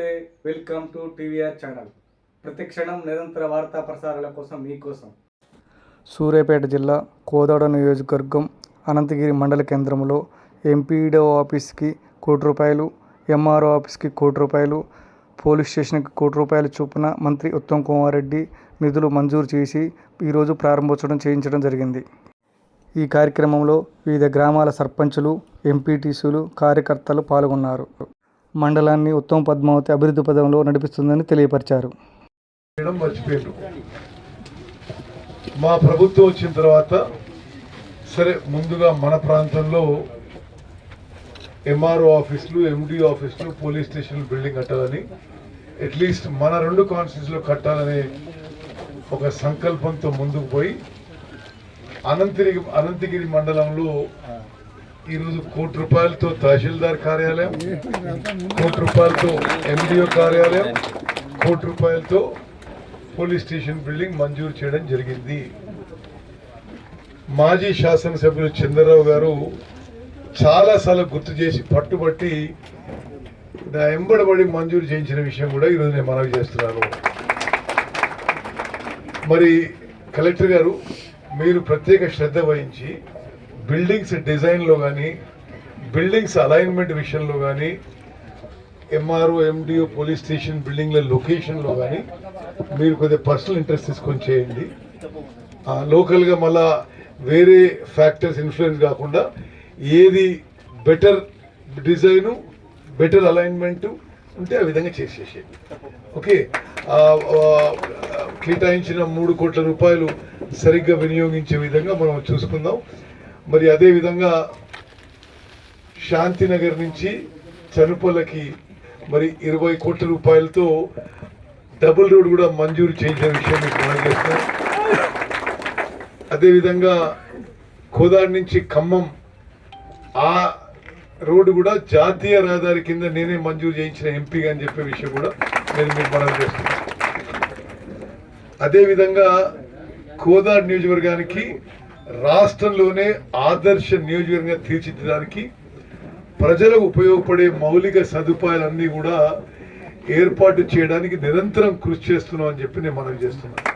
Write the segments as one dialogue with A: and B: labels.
A: నమస్తే welcome to TVR channel. ప్రతి క్షణం నిరంతర వార్తా ప్రసారాల కోసం మీకోసం.
B: సూర్యాపేట జిల్లా కోదాడ నియోజకవర్గం అనంతగిరి మండల కేంద్రంలో ఎంపీడో ఆఫీస్కి కోటి రూపాయలు ఎంఆర్ఓ ఆఫీస్కి కోటి రూపాయలు పోలీస్ స్టేషన్కి కోటి రూపాయల చొప్పున మంత్రి ఉత్తమ్ కుమార్ రెడ్డి నిధులు మంజూరు చేసి ఈరోజు ప్రారంభోత్సవం చేయించడం జరిగింది. ఈ కార్యక్రమంలో వివిధ గ్రామాల సర్పంచులు ఎంపీటీసీలు కార్యకర్తలు పాల్గొన్నారు. మండలాన్ని ఉత్తమ పద్మావతి అభివృద్ధి పదంలో నడిపిస్తుందని తెలియపరిచారు.
C: చేయడం మా ప్రభుత్వం వచ్చిన తర్వాత సరే ముందుగా మన ప్రాంతంలో ఎంఆర్ఓ ఆఫీసులు ఎండి ఆఫీసులు పోలీస్ స్టేషన్ బిల్డింగ్ కట్టాలని అట్లీస్ట్ మన రెండు కాన్స్టిట్యూన్స్లో కట్టాలనే ఒక సంకల్పంతో ముందుకు పోయి అనంతగిరి అనంతగిరి మండలంలో ఈరోజు కోటి రూపాయలతో తహసీల్దార్ కార్యాలయం కోటి రూపాయలతో ఎండిఓ కార్యాలయం కోటి రూపాయలతో పోలీస్ స్టేషన్ బిల్డింగ్ మంజూరు చేయడం జరిగింది. మాజీ శాసనసభ్యులు చంద్రరావు గారు చాలాసార్లు గుర్తు చేసి పట్టుబట్టి నా ఎంబడబడి మంజూరు చేయించిన విషయం కూడా ఈరోజు నేను మనవి చేస్తున్నాను. మరి కలెక్టర్ గారు మీరు ప్రత్యేక శ్రద్ధ వహించి బిల్డింగ్స్ డిజైన్లో కానీ బిల్డింగ్స్ అలైన్మెంట్ విషయంలో కానీ ఎంఆర్ఓ ఎండిఓ పోలీస్ స్టేషన్ బిల్డింగ్ల లొకేషన్లో కానీ మీరు కొద్దిగా పర్సనల్ ఇంట్రెస్ట్ తీసుకొని చేయండి. లోకల్గా మళ్ళా వేరే ఫ్యాక్టర్స్ ఇన్ఫ్లుయెన్స్ కాకుండా ఏది బెటర్ డిజైను బెటర్ అలైన్మెంట్ ఉంటే ఆ విధంగా చేసేసేది ఓకే? కేటాయించిన మూడు కోట్ల రూపాయలు సరిగ్గా వినియోగించే విధంగా మనం చూసుకుందాం. మరి అదేవిధంగా శాంతినగర్ నుంచి చనుపల్లకి మరి ఇరవై కోట్ల రూపాయలతో డబుల్ రోడ్ కూడా మంజూరు చేయించిన విషయం మీకు మనం చేస్తున్నాం అదేవిధంగా కోదాడి నుంచి ఖమ్మం ఆ రోడ్డు కూడా జాతీయ రహదారి కింద నేనే మంజూరు చేయించిన ఎంపీగా అని చెప్పే విషయం కూడా నేను మీకు మనం చేస్తున్నాను. అదేవిధంగా కోదాడ్ నియోజకవర్గానికి రాష్ట్రంలోనే ఆదర్శ నియోజకవర్గంగా తీర్చిదిద్దడానికి ప్రజలకు ఉపయోగపడే మౌలిక సదుపాయాలన్నీ కూడా ఏర్పాటు చేయడానికి నిరంతరం కృషి చేస్తున్నాం అని చెప్పి నేను మనవి చేస్తున్నాను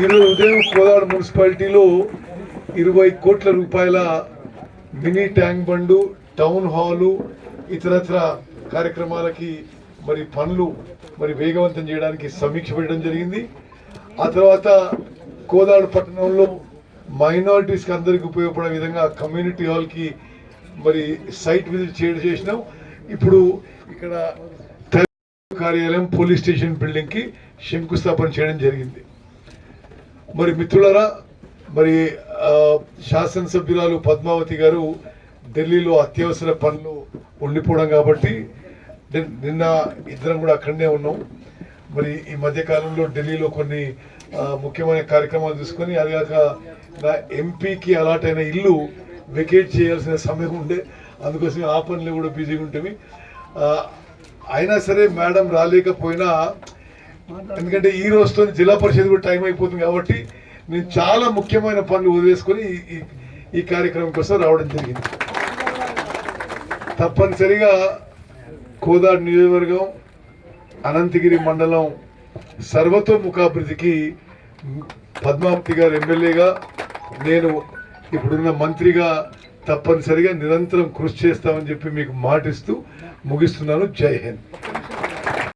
C: ఈరోజు ఉదయం కోదాడ మున్సిపాలిటీలో ఇరవై కోట్ల రూపాయల mini tank bund town hall ఇతరత్ర కార్యక్రమాలకి మరి పనులు మరి వేగవంతం చేయడానికి సమీక్ష పెట్టడం జరిగింది. ఆ తర్వాత కోదాడు పట్టణంలో మైనారిటీస్కి అందరికి ఉపయోగపడే విధంగా కమ్యూనిటీ హాల్కి మరి సైట్ విజిట్ చేయడం చేసినాం. ఇప్పుడు ఇక్కడ కార్యాలయం పోలీస్ స్టేషన్ బిల్డింగ్కి శంకుస్థాపన చేయడం జరిగింది. మరి మిత్రులరా మరి ఆ, శాసనసభ్యురాలు పద్మావతి గారు ఢిల్లీలో అత్యవసర పనులు ఉండిపోవడం కాబట్టి నిన్న ఇద్దరం కూడా అక్కడనే ఉన్నాం. మరి ఈ మధ్యకాలంలో ఢిల్లీలో కొన్ని ముఖ్యమైన కార్యక్రమాలు తీసుకొని అదిగాక నా ఎంపీకి అలాట్ అయిన ఇల్లు వెకేట్ చేయాల్సిన సమయం ఉండే. అందుకోసం ఆ పనులు కూడా బిజీగా ఉంటుంది అయినా సరే మేడం రాలేకపోయినా ఎందుకంటే ఈ రోజుతో జిల్లా పరిషత్ కూడా టైం అయిపోతుంది కాబట్టి నేను చాలా ముఖ్యమైన పనులు వదిలేసుకొని ఈ- ఈ- కార్యక్రమం కోసం రావడం జరిగింది. తప్పనిసరిగా కోదాడు నియోజకవర్గం అనంతగిరి మండలం సర్వతోముఖాభివృద్ధికి పద్మావతి గారు ఎమ్మెల్యేగా నేను ఇప్పుడున్న మంత్రిగా తప్పనిసరిగా నిరంతరం కృషి చేస్తామని చెప్పి మీకు మాటిస్తూ ముగిస్తున్నాను. జై హింద్.